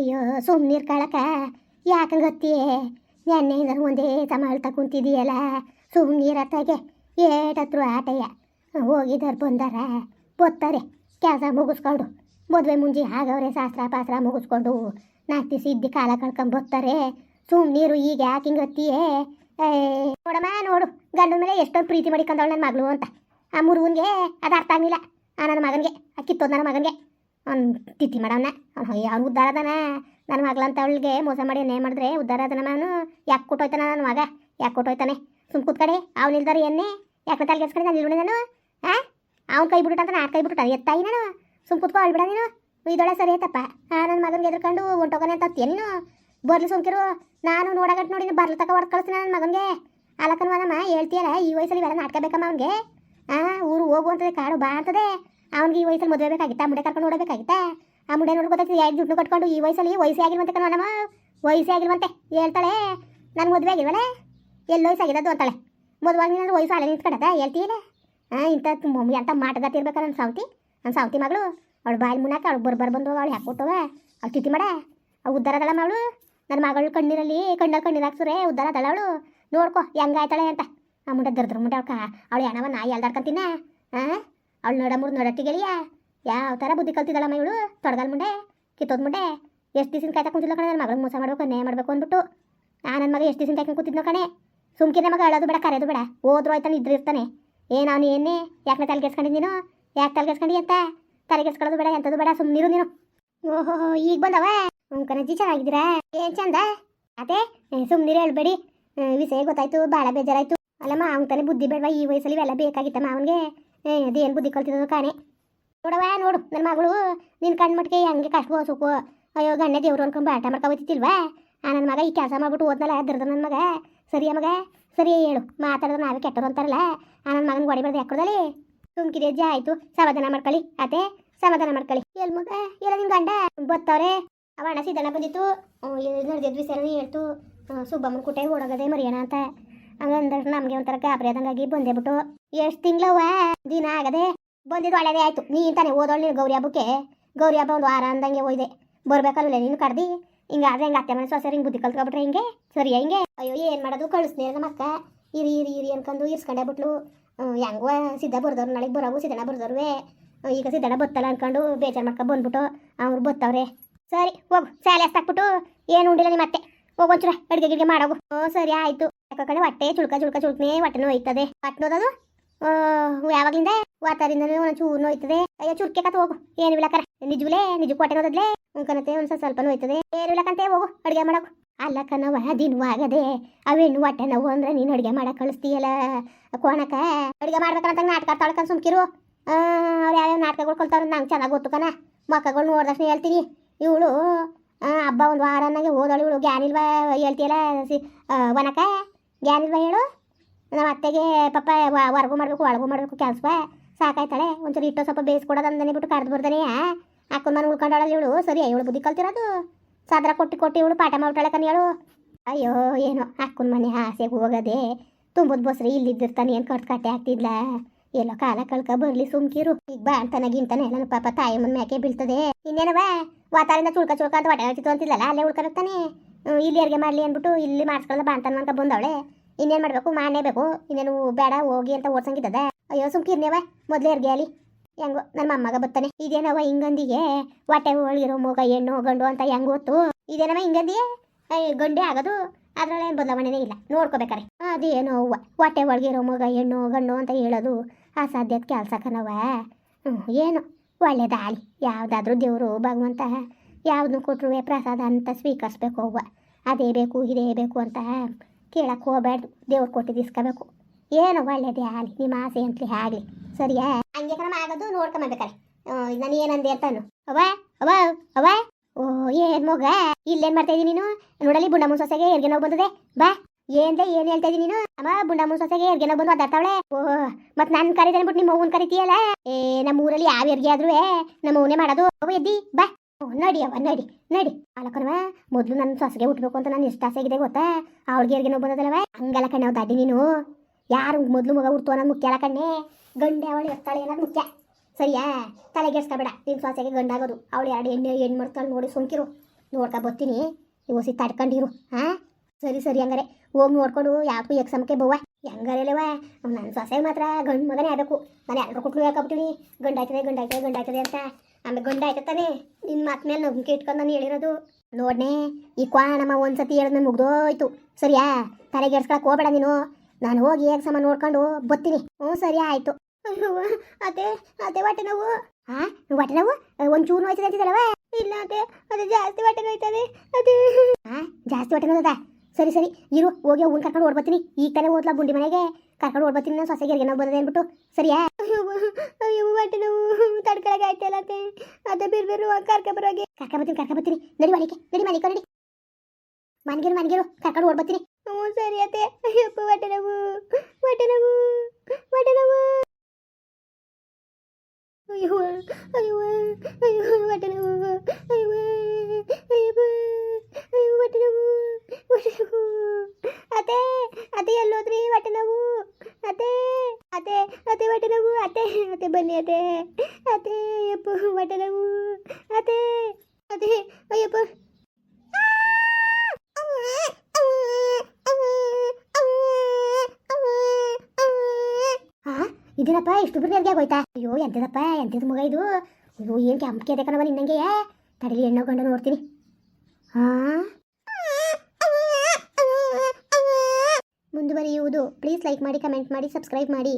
ಅಯ್ಯೋ ಸುಮ್ಮನಿರ್ ಕಳಕ ಯಾಕಂಗತ್ತಿಯೇ ನೆನ್ನೆಯಿಂದ ಒಂದೇ ತಮಾಳ್ತಾ ಕುಂತಿದೀಯಲ್ಲ ಸುಮ್ಮನಿರತ್ತಾಗೆ ಏಟತ್ರು ಆಟಯ್ಯ. ಹೋಗಿದಾರ ಬಂದಾರ. ಬತ್ತಾರೆ. ಕೆಲಸ ಮುಗಿಸ್ಕೊಂಡು. ಮದುವೆ ಮುಂಜಿ ಆಗವ್ರೆ, ಶಾಸ್ತ್ರ ಪಾಸ್ತ್ರ ಮುಗಿಸ್ಕೊಂಡು. ನಾಲ್ಕು ಸಿದ್ದಿ ಕಾಲ ಕಳ್ಕೊಂಡ್ ಬರ್ತಾರೆ ಸುಮ್ಮನೀರು ಈಗ ಯಾಕೆ ಹಿಂಗತ್ತಿಯೇ ನೋಡಮ್ಮ, ನೋಡು. ಗಂಡನ ಮೇಲೆ ಎಷ್ಟೊಂದು ಪ್ರೀತಿ ಮಾಡಿಕೊಂಡವಳು ನನ್ನ ಮಗಳು ಅಂತ. ಆ ಮುರುಗನ್ಗೆ ಅದು ಅರ್ಥ ಆಗಲಿಲ್ಲ. ಆ ನನ್ನ ಮಗನಿಗೆ, ಆ ಕಿತ್ತೋದು ನನ್ನ ಮಗನಿಗೆ. ಅವ್ನು ತಿಥಿ ಮಾಡವನ. ಅವ್ನು ಅವ್ನು ಉದ್ಧಾರ ಅದಾನ. ನನ್ನ ಮಗಳಂತ ಅವಳಿಗೆ ಮೋಸ ಮಾಡಿ ಏನೇ ಮಾಡಿದ್ರೆ ಉದ್ಧಾರ ಅದನ ನಾನು ಯಾಕೆ ಕೊಟ್ಟೋಯ್ತಾನ ನನ್ನ ಮಗ? ಯಾಕೆ ಕೊಟ್ಟೋಯ್ತಾನೆ ಸುಮ್ ಕೂತ್ಕಡೆ. ಅವ್ನು ಇಲ್ದಾರೆ ಎನ್ನೆ ಯಾಕೆ ತಲೆ ಕೆಸ್ಕಡೆ ನಾನು ಇಲ್ಬಿಡಿ ನಾನು? ಹಾಂ ಅವ್ನು ಕೈ ಬಿಟ್ಬಿಟ್ಟಂತ ನಾನು ಕೈ ಬಿಟ್ಬಿಟ್ಟಾನೆ ಎತ್ತಾಯಿ ನಾನು. ಸುಮ್ ಕೂತ್ಕೊ, ಅಳ್ಬಿಡ ನೀನು. ಇದೊಳೆ ಸರಿ ಆಯ್ತಪ್ಪ. ಹಾಂ ನನ್ನ ಮಗನಿಗೆ ಎದ್ರಕೊಂಡು ಹೊಂಟೋಗನೆ ಅಂತ ಹತ್ತಿಯ ನೀನು. ಬರ್ಲಿ ಸುಮ್ಕಿರು. ನಾನು ನೋಡಗಟ್ಟು ನೋಡಿ ಬರ್ಲ ತಕ ಹೊಡ್ದು ಕಳಿಸ್ತೀನಿ ನನ್ನ ಮಗನಿಗೆ. ಅಲಕನ್ವನಮ್ಮ ಹೇಳ್ತೀಯಲ್ಲ, ಈ ವಯಸ್ಸಲ್ಲಿ ಇವೆಲ್ಲ ನಾಟ್ಕೋಬೇಕಮ್ಮ ಅವನಿಗೆ. ಹಾಂ ಊರು ಹೋಗು ಅಂತದೆ ಕಾಡು ಬಾ ಅಂತದೆ. ಅವ್ನಿಗೆ ಈ ವಯಸ್ಸಲ್ಲಿ ಮದುವೆ ಬೇಕಾಗಿತ್ತಾ? ಮುಂಡೆ ಕರ್ಕೊಂಡು ನೋಡಬೇಕಾಗಿತ್ತಾ ಆ ಮುಂಡೆ ನೋಡಿ ಗೊತ್ತಾಗ್ತದೆ ಯಾಕೆ ದುಡ್ಡು ಕಟ್ಕೊಂಡು ಈ ವಯಸ್ಸಲ್ಲಿ ವಯಸ್ಸೇ ಆಗಿಲ್ವಂತೆ ಕಣವನಮ್ಮ ವಯಸ್ಸೇ ಆಗಿರುವಂತೆ, ಹೇಳ್ತಾಳೆ. ನನ್ನ ಮದುವೆ ಆಗಿಲ್ವಲ್ಲ? ಎಲ್ಲಿ ವಯಸ್ಸಾಗಿದ್ದು ಅಂತಾಳೆ. ಮದುವಾಗಿ ನನ್ನ ವಯಸ್ಸು ಅಲ್ಲೇ ನಿಂತ್ಕೊಂಡದ? ಹೇಳ್ತೀಯಲ್ಲ ಹಾಂ ಇಂಥ ಮಮ್ಮಿ ಅಂತ ಮಾಟಗತ್ತಿರ್ಬೇಕ ನನ್ನ ಸಾವತಿ? ನನ್ನ ಸಾವತಿ ಮಗಳು? ಅವಳು ಬಾಯಿ ಮುನ್ನಾಕ, ಅವಳು ಬರ್ಬರ್ ಬಂದು ಅವಳು ಹಾಕ್ಬಿಟ್ಟವ ಅವಳು ತಿಥಿ ಮಾಡ. ಅವು ಉದ್ದಾರ ಅದಳಮ್ಮ ಅವಳು ನನ್ನ ಮಗಳು ಕಣ್ಣೀರಲ್ಲಿ ಕಣ್ಣಲ್ಲಿ ಕಣ್ಣೀರು ಹಾಕ್ಸುರೆ, ಉದ್ದಾರ ಅದಳ ಅವಳು. ನೋಡ್ಕೊ, ಹೆಂಗಾಯ್ತಾಳೆ ಅಂತ. ಆ ಮುಂಡೆ ದರ್ದ್ರ ಮುಂಡೆ, ಅವಳು ಅವಳು ಹೆಣವ ನಾಯಿ ಎಲ್ದಾಡ್ಕೊಂತೀನ ಹಾಂ ಅವಳು ನೋಡ ಮುರ್ದು ನೋಡಟ್ಟಿಗೆಳಿಯ ಯಾವ ಥರ ಬುದ್ಧಿ ಕಲ್ತಿದ್ದಾಳಮ್ಮ ಇವಳು? ತೊಡಗಲ್ ಮುಂಡೆ, ಕಿತ್ತೋದ್ ಮುಂಡೆ. ಎಷ್ಟು ದಿವಸ ಕಾಯ್ತಾ ಕುಂತಿಲ್ಲ ಕಣೆ ನನ್ನ ಮಗಳಿಗೆ ಮೋಸ ಮಾಡ್ಬೇಕು ನೇ ಮಾಡಬೇಕು ಅಂದ್ಬಿಟ್ಟು. ಆ ನನ್ನ ಮಗ ಎಷ್ಟು ದಿವಸ ಕಾಯ್ಕೊಂಡು ಕೂತಿದ್ನೋ ಕಣೆ. ಸುಮ್ಕಿನ ಮಗ ಅಳೋದು ಬೇಡ, ಕರೆಯೋದು ಬೇಡ. ಹೋದ್ರು ಆಯ್ತಾನೆ, ಇದ್ರೆ ಇರ್ತಾನೆ. ಏನು ಅವನು ಏನೇ ಯಾಕೆ ತಲೆಗೆಸ್ಕೊಂಡಿದ್ದೀನೋ ಯಾಕೆ ತಲೆಗೆಸ್ಕೊಂಡಿ ಅಂತ? ತಲೆ ತಲೆಗೆಸ್ಕೊಳ್ಳೋದು ಬೇಡ ಎಂಥದ್ದು ಬೇಡ ಸುಮ್ಮನಿರು ನೀನು. ಓಹೋ, ಈಗ ಬಂದವ? ಹ್ಞೂ ಕಣಜ್ಜಿ ಚೆನ್ನಾಗಿದ್ದೀರಾ? ಏನು ಚಂದ? ಅದೇ ಸುಮ್ಮನೆ ಹೇಳ್ಬೇಡಿ. ವಿಷಯ ಗೊತ್ತಾಯ್ತು ಭಾಳ ಬೇಜಾರಾಯ್ತು. ಅಲ್ಲಮ್ಮ, ಅವ್ನ ತಾನೇ ಬುದ್ಧಿ ಬೇಡವಾ? ಈ ವಯಸ್ಸಲ್ಲಿ ಇವೆಲ್ಲ ಬೇಕಾಗಿತ್ತಮ್ಮ ಅವನಿಗೆ. ಅದೇನು ಬುದ್ಧಿ ಕಲ್ತಿದ್ದು ಕಾಣೆ. ನೋಡವ ನೋಡು ನನ್ನ ಮಗಳು ನಿನ್ನ ಕಣ್ಣು ಮಟ್ಕೆ ಹಂಗೆ ಕಷ್ಟ ಸುಖು ಅಯ್ಯೋ ಗಣ್ಯ ದೇವ್ರು ಅನ್ಕೊಂಡು ಆಟ ಮಾಡ್ಕೊಬತ್ತಿಲ್ವಾ ಆ ನನ್ನ ಮಗ ಈ ಕೆಲಸ ಮಾಡ್ಬಿಟ್ಟು ಓದ್ನಲ್ಲ ಅದ್ರದ ನನ್ನ ಮಗ. ಸರಿಯ ಮಗ, ಸರಿ ಹೇಳು ಮಾತಾಡಿದ್ರೆ ನಾವೇ ಕೆಟ್ಟರು ಅಂತಾರಲ್ಲ. ಆ ನನ್ನ ಮಗನ ಗೋಡಿ ಬರ್ದು ಯಾಕೊಡ್ದಲ್ಲಿ ತುಮ್ಕಿದೆ ಆಯ್ತು. ಸಮಾಧಾನ ಮಾಡ್ಕೊಳ್ಳಿ ಅದೇ ಸಮಾಧಾನ ಮಾಡ್ಕೊಳ್ಳಿ. ಎಲ್ ಮಗ ಎಲ್ಲ ನಿನ್ ಗಂಡ? ಬತ್ತವ್ರೆ. ಅವ ಅಣ್ಣ ಸೀದಣ್ಣ ಬಂದಿತ್ತು ನಡೆದಿದ್ವಿ ಸರಿ ಹೇಳ್ತು. ಸುಬ್ಬಮ್ಮನ ಕುಟೆ ಓಡೋಗದೆ ಮರಿಯೋಣ ಅಂತ. ಹಂಗಂದ್ರೆ ನಮಗೆ ಒಂಥರ ಗಾಬರಿ ಆದಂಗಾಗಿ ಬಂದೇ ಬಿಟ್ಟು. ಎಷ್ಟು ತಿಂಗಳವ ದಿನ ಆಗದೆ ಬಂದಿದ್ದು ಒಳ್ಳೇದೇ ಆಯ್ತು. ನೀನ್ ತಾನೇ ಓದೋಳು ನೀನು ಗೌರಿ ಹಬ್ಬಕ್ಕೆ. ಗೌರಿ ಹಬ್ಬ ಒಂದು ವಾರ ಅಂದಂಗೆ ಹೋಯ್ದೆ ಬರ್ಬೇಕಲ್ಲ ನೀನು ಕಡ್ದಿ? ಹಿಂಗಾದ್ರೆ ಹಿಂಗೆ ಅತ್ತೆ ಮನೆ ಸೊಸೆ ಹಿಂಗೆ ಬುದ್ಧಿ ಕಲ್ತ್ಕೊಬಿಟ್ರೆ ಹಿಂಗೆ? ಸರಿ ಹಿಂಗೆ? ಅಯ್ಯೋ, ಏನು ಮಾಡೋದು? ಕಳಿಸ್ನೇ ನಮ್ಮ ಅಕ್ಕ. ಇರಿ ಇರಿ ಇರಿ ಅನ್ಕೊಂಡು ಇರ್ಸ್ಕೊಂಡೇ ಬಿಟ್ಲು. ಹೆಂಗ ಸಿದ್ಧ ಬರ್ದವ್ರು ನಾಳೆಗೆ ಬರೋವು, ಸಿದ್ದಣ್ಣ ಬರ್ದವ್ರೆ ಈಗ ಸಿದ್ದಣ್ಣ ಬತ್ತಲ್ಲ ಅನ್ಕೊಂಡು ಬೇಜಾರು ಮಾಡ್ಕೊಂಡು ಬಂದ್ಬಿಟ್ಟು ಅವ್ರು ಬತ್ತವ್ರೆ. ಸರಿ, ಹೋಗು. ಸ್ಯಾಲೆ ಹಾಕ್ಬಿಟ್ಟು. ಏನು ಉಂಡಿಲ್ಲ ನಿಮ್ಮ ಅತ್ತೆ ಹೋಗೊಂಚೂರ ಅಡುಗೆ ಗಿಡಿಗೆ ಮಾಡೋಗು ಹ್ಞೂ, ಸರಿ, ಆಯ್ತು. ಯಾಕಂದ್ರೆ ಹೊಟ್ಟೆ ಚುಳ್ಕ ಚುಳ್ಕ ಚುಳ್ಕನೇ ಹೊಟ್ಟೆ ನೋಯ್ತದೆ ಹೊಟ್ಟೆ ನೋದದು ಯಾವಾಗ್ಲಿಂದ ವಾತಾರಿಂದ ಚೂರು ನೋಯ್ತದೆ ಅಯ್ಯೋ, ಚುರ್ಕೆ ಕತ್ ಹೋಗು. ಏನು ಇಲ್ಲಕರ ನಿಜವಲೇ ನಿಜಕ್ಕೂ ಹೊಟ್ಟೆ ನೋದದ್ಲೆ ಉಂಕನತೆ ಒಂದ್ ಸ್ವಲ್ಪ ನೋಯ್ತದೆ ಏನು ಇಲ್ಲಕಂತೆ ಹೋಗು, ಅಡುಗೆ ಮಾಡಕು. ಅಲ್ಲ ಕಣವ ದಿನವಾಗದೆ ಅವೇನು ಹೊಟ್ಟೆ ನೋವು ಅಂದ್ರೆ ನೀನು ಅಡುಗೆ ಮಾಡಕ್ ಕಳಿಸ್ತೀಯಲ್ಲ? ಕೋಣಕ ಅಡುಗೆ ಮಾಡ್ಬೇಕಂತ ನಾಟಕ ತಾಳ್ಕೊಂಡು ಸುಮ್ಕಿರು. ಅವ್ರು ಯಾವ್ಯಾವ ನಾಟಕಗಳು ಕೊಡ್ತಾರ ನಂಗೆ ಚೆನ್ನಾಗಿ ಗೊತ್ತು ಕಣ. ಮಕ್ಕಳು ನೋಡ್ದಷ್ಟು ಹೇಳ್ತೀನಿ. ಇವಳು ಹಬ್ಬ ಒಂದು ವಾರನಾಗೆ ಓದೋಳು ಇವಳು. ಗ್ಯಾನಿಲ್ವಾ ಹೇಳ್ತೀಯಲ್ಲ, ಸಿ ವನಕ ಗ್ಯಾನಿಲ್ವ ಹೇಳು ನಮ್ಮ ಅತ್ತೆಗೆ ಪಾಪ ಹೊರಗು ಮಾಡಬೇಕು, ಒಳಗೂ ಮಾಡಬೇಕು ಕೆಲಸ ಸಾಕಾಯ್ತಾಳೆ. ಒಂಚೂರು ಇಟ್ಟು ಸ್ವಲ್ಪ ಬೇಯಿಸ್ಕೊಡೋದು ಅಂದನೆ ಬಿಟ್ಟು ಕರೆದು ಬರ್ತಾನೆ ಅಕ್ಕನ ಮನೆ ಉಳ್ಕೊಂಡಾಳಲ್ಲಿ ಇವಳು. ಸರಿ, ಇವಳು ಬುದ್ಧಿ ಕಲ್ತಿರೋದು. ಸಾದ್ರ ಕೊಟ್ಟು ಕೊಟ್ಟು ಇವಳು ಪಾಠ ಮಾಡ್ತಾಳೆ ಕನ್ ಹೇಳು ಅಯ್ಯೋ, ಏನೋ ಅಕ್ಕನ ಮನೆ ಆಸೆಗೆ ಹೋಗದೆ. ತುಂಬದ ಬಸ್ರಿ ಇಲ್ಲಿದ್ದಿರ್ತಾನೆ. ಏನು ಕಟ್ ಕಟ್ಟೆ ಆಗ್ತಿದ್ಲ ಎಲ್ಲೋ ಕಾಲ ಕಳ್ಕ ಬರ್ಲಿ ಸುಮ್ಕಿರು. ಈಗ ಬಾ ಅಂತಾನೆ, ಗಿಂತಾನೆ. ನನ್ನ ಪಾಪ ತಾಯಿ ಮನ್ ಮ್ಯಾಕೆ ಬೀಳ್ತದೆ? ಇನ್ನೇನವ? ವಾತಾವರಣ ಚುಳ್ಕ ಚುಳ್ಕ ಅಂತ ಹೊಟ್ಟೆ ಅಂತಿಲ್ಲಲ್ಲ, ಅಲ್ಲೇ ಉಳ್ಕೊತಾನೆ ಇಲ್ಲಿ ಅಡುಗೆ ಮಾಡಲಿ ಅಂದ್ಬಿಟ್ಟು ಇಲ್ಲಿ ಮಾಡಿಸ್ಕೊಳ್ಳೋದು ಬಾ ಅಂತ ಬಂದವಳೆ. ಇನ್ನೇನು ಮಾಡಬೇಕು? ಮಾಡಲೇಬೇಕು ಇನ್ನೇನು ಬೇಡ, ಹೋಗಿ ಅಂತ ಓಡ್ಸಂಗಿದ್ದದ. ಅಯ್ಯೋ ಸುಮ್ಕಿರ್ನೇವ ಮೊದಲೇ ಅರ್ಗೆ ಅಲ್ಲಿ ಹೆಂಗೋ ನನ್ನ ಮೊಮ್ಮಗ ಬರ್ತಾನೆ. ಇದೇನವ ಹಿಂಗಂದಿಗೆ? ಹೊಟ್ಟೆ ಒಳಗಿರೋ ಮೂಗ ಹೆಣ್ಣು, ಗಂಡು ಅಂತ ಹೆಂಗ್ ಗೊತ್ತು? ಇದೇನವ ಹಿಂಗಂದಿಗೆ ಗಂಡೆ ಆಗೋದು. ಅದ್ರಲ್ಲಿ ಏನು ಬದಲಾವಣೆನೇ ಇಲ್ಲ. ನೋಡ್ಕೋಬೇಕಾರೆ. ಅದೇನೋ ಅವ್ವ. ಹೊಟ್ಟೆ ಒಳಗಿರೋ ಮಗ ಹೆಣ್ಣು, ಗಂಡು ಅಂತ ಹೇಳೋದು ಅಸಾಧ್ಯದ ಕೆಲಸ ಕಣವ ಹ್ಞೂ ಏನು? ಒಳ್ಳೇದಾಗಲಿ ಯಾವುದಾದ್ರೂ ದೇವರು ಭಗವಂತ ಯಾವ್ದನ್ನು ಕೊಟ್ಟರು ಪ್ರಸಾದ ಅಂತ ಸ್ವೀಕರಿಸ್ಬೇಕು ಅವ್ವ. ಅದೇ ಬೇಕು, ಇದೇ ಬೇಕು ಅಂತ ಕೇಳಕ್ಕೆ ಹೋಗ್ಬೇಡ ದೇವ್ರು ಕೊಟ್ಟಿದ್ದು ಇಸ್ಕೋಬೇಕು. ಏನು ಒಳ್ಳೇದೇ ಆಗಲಿ, ನಿಮ್ಮ ಆಸೆ ಅಂತಲಿ ಆಗಲಿ. ಸರಿಯಾ ಹಂಗೆ ಕ್ರಮ ಆಗೋದು ನೋಡ್ಕೊಂಬರ್ಬೇಕಾರೆ ನಾನು ಏನಂದೆ ಅಂತಾನು ಅವ ಅವ ಅವ ಓ ಏನ್ ಮಗ, ಇಲ್ಲೇನ್ ಮಾಡ್ತಾ ಇದೀನಿ ನೀನು? ನೋಡಲಿ ಬುಂಡಮ್ಮ ಸೊಸೆಗೆ ಎರ್ಗೆ ನೋವು ಬಂದದೆ. ಬಾ. ಏನ್ದೆ ಏನ್ ಹೇಳ್ತಾ ಇದ್ದೀನಿ ನೀನು? ಅಮ್ಮ ಬುಂಡಮ್ಮ ಸೊಸೆಗೆ ಎರ್ಗೆ ನೋವು ಬಂದು ಅದಾಡ್ತಾವಳೆ ಓ ಮತ್ ನಾನು ಕರಿತೇನೆ ಬಿಟ್ಟು ನಿಮ್ಮ ಅವ್ವನ್ ಕರಿತೀಯಲ್ಲ? ಏ ನಮ್ಮ ಊರಲ್ಲಿ ಯಾವ ಎರ್ಗೆ ಆದ್ರೂ ನಮ್ಮ ಅವನೇ ಮಾಡೋದು ಎದ್ದಿ, ಬಾ. ಓ, ನಡಿ ಅವ ನಡಿ ಅಲ್ಲಕನವ ಮೊದ್ಲು ನನ್ನ ಸೊಸೆಗೆ ಹುಟ್ಬೇಕು ಅಂತ ನಾನು ಎಷ್ಟು ಆಸೆ ಆಗಿದೆ ಗೊತ್ತಾ? ಅವ್ಳಿಗೆ ಎರ್ಗೆ ನೋವು ಬಂದದಲ್ಲವ? ಹಂಗಲ್ಲ ಕಣ್ಣವ್ ದಾಡಿ ನೀನು. ಯಾರು ಮೊದ್ಲು ಮಗ ಹುಡ್ತು ಅನ್ನೋದು ಮುಖ್ಯ ಅಲ್ಲ ಕಣ್ಣೆ ಗಂಡೆ ಅವಳು ಇರ್ತಾಳೆ ಅನ್ನೋದು ಮುಖ್ಯ. ಸರಿಯಾ? ತಲೆಗೆಡ್ಸ್ಕೊಬೇಡ ನಿನ್ನ ಸೊಸೆಗೆ ಗಂಡಾಗೋದು. ಅವಳು ಎರಡು ಹೆಣ್ಣು ಹೆಣ್ಣು ಮಾಡ್ತಾಳೆ ನೋಡಿ ಸೋಂಕಿರು ನೋಡ್ಕೊ ಬರ್ತೀನಿ. ಓಸಿ ತಡ್ಕೊಂಡಿರು ಹಾಂ? ಸರಿ ಸರಿ ಹಂಗಾರೆ. ಹೋಗಿ ನೋಡ್ಕೊಂಡು ಯಾಕೂ ಎಕ್ಸಾಮ್ಗೆ ಬವ್ವ. ಹೆಂಗಾರೆಲ್ಲವ ನನ್ನ ಸೊಸೆ ಮಾತ್ರ ಗಂಡು ಮಗನೇ ಆಗಬೇಕು. ನಾನು ಎಲ್ಲರೂ ಕುಟ್ಲು ಯಾಕಬಿಟ್ಟಿನಿ ಗಂಡ ಗಂಡಾಯ್ತದೆ ಗಂಡ ಆಯ್ತದೆ ಗಂಡ ಆಯ್ತದೆ ಅಂತ. ಆಮೇಲೆ ಗಂಡ ಆಯ್ತಾನೆ ನಿನ್ನ ಮಾತು ಮೇಲೆ ನಂಬಿಕೆ ಇಟ್ಕೊಂಡು ನಾನು ಹೇಳಿರೋದು. ನೋಡ್ನೆ, ಈ ಕ್ವಾಣಮ್ಮ ಒಂದ್ಸತಿ ಹೇಳಿದ್ಮೇಲೆ ಮುಗ್ದೋಯ್ತು. ಸರಿಯಾ? ತಲೆಗೆಡ್ಸ್ಕೊಳಕ್ ಹೋಗ್ಬೇಡ ನೀನು. ನಾನು ಹೋಗಿ ಎಕ್ಸಾಮ ನೋಡ್ಕೊಂಡು ಬರ್ತೀನಿ ಹ್ಞೂ ಸರಿ ಆಯಿತು. ಅದೇ ಅದೇ ಹೊಟ್ಟೆ ನೋವು. ಹಾ ಹೊಟ್ಟೆ ನೋವು? ಒಂಚೂರು ನೋಯ್ತದೆ ಅಂತಿದ್ದಲ್ಲವ ಇಲ್ಲ ಅದೇ ಅದೇ ಜಾಸ್ತಿ ಹೊಟ್ಟೆ ನೋಯ್ತದೆ. ಅದೇ ಹಾ ಜಾಸ್ತಿ ಹೊಟ್ಟೆ ನೋಯ್ತದ? ಸರಿ ಸರಿ ಇರು ಹೋಗಿ ಅವ್ನು ಕರ್ಕೊಂಡು ಓಡ್ಬತ್ತೀನಿ. ಈಗ ತಾನೇ ಓದ್ಲಾ ಬುಂಡಿ ಮನೆಗೆ? ಕರ್ಕೊಂಡು ಓಡ್ಬತ್ತೀನಿ ನಾನು ಸೊಸೆಗೆ ಏನೋ ಬರೋದೇ ಅಂದ್ಬಿಟ್ಟು. ಸರಿಯಾ? ಅಯ್ಯೋ ಹೊಟ್ಟೆ ನೋವು ತಡ್ಕೊಳಗೆ ಆಯ್ತಲ್ಲ ಅದೇ ಬೇರೆ ಬೇರೆ ಕರ್ಕ ಬರೋಗೆ ಕರ್ಕ ಬರ್ತೀನಿ ಕರ್ಕ ಬರ್ತೀನಿ ನಡಿ ಮನೆಗೆ ನಡಿ ಮನೆ ನಡಿ ಮನ್ಗಿರು ಮನ್ಗಿರು ಕರ್ಕೊಂಡು ಓಡ್ಬತ್ತೀನಿ. ಹ್ಞೂ ಸರಿ ಅತ್ತೆ. ಅಯ್ಯಪ್ಪ ಹೊಟ್ಟೆ ನೋವು. ಹೊಟ್ಟೆ ನೋವು. ಹೊಟ್ಟೆ ನೋವು. ಅಯ್ಯೋ ಅಯ್ಯೋ ಅಯ್ಯೋ ಹೊಟ್ಟೆ ನೋವು. ಅಯ್ಯೋ ಅಯ್ಯಪ್ಪ ಅಯ್ಯೋ ಹೊಟ್ಟೆ ನೋವು ಹೊಟ್ಟೆ ನೋವು ಅತ್ತೆ ಅತ್ತೆ ಎಲ್ಲೋದ್ರಿ ಹೊಟ್ಟೆ ನೋವು ಅತ್ತೆ ಅತ್ತೆ ಅತ್ತೆ ಹೊಟ್ಟೆ ನೋವು ಅತ್ತೆ ಅತ್ತೆ ಬನ್ನಿ ಅತ್ತೆ ಅತ್ತೆ ಅಯ್ಯಪ್ಪ ಹೊಟ್ಟೆ ನೋವು ಅತ್ತೆ ಅತ್ತೆ ಅಯ್ಯಪ್ಪ. ಇದೇನಪ್ಪ, ಇಷ್ಟು ಬಿರ್ಗೆ ಹೋಯ್ತಾ ಅಯ್ಯೋ ಎಂತದಪ್ಪ ಎಂತದ ಮಗ ಇದು? ಅಯ್ಯೋ, ಏನು ಕೆಂಪಕ್ಕೆ ಅದೇ ಕಣವ ನಿನ್ನಂಗೆ? ತಡಲಿ ಹೆಣ್ಣು ಗಂಡ ನೋಡ್ತೀನಿ. ಹಾ ಮುಂದುವರಿಯುವುದು. ಪ್ಲೀಸ್ ಲೈಕ್ ಮಾಡಿ ಕಮೆಂಟ್ ಮಾಡಿ ಸಬ್ಸ್ಕ್ರೈಬ್ ಮಾಡಿ.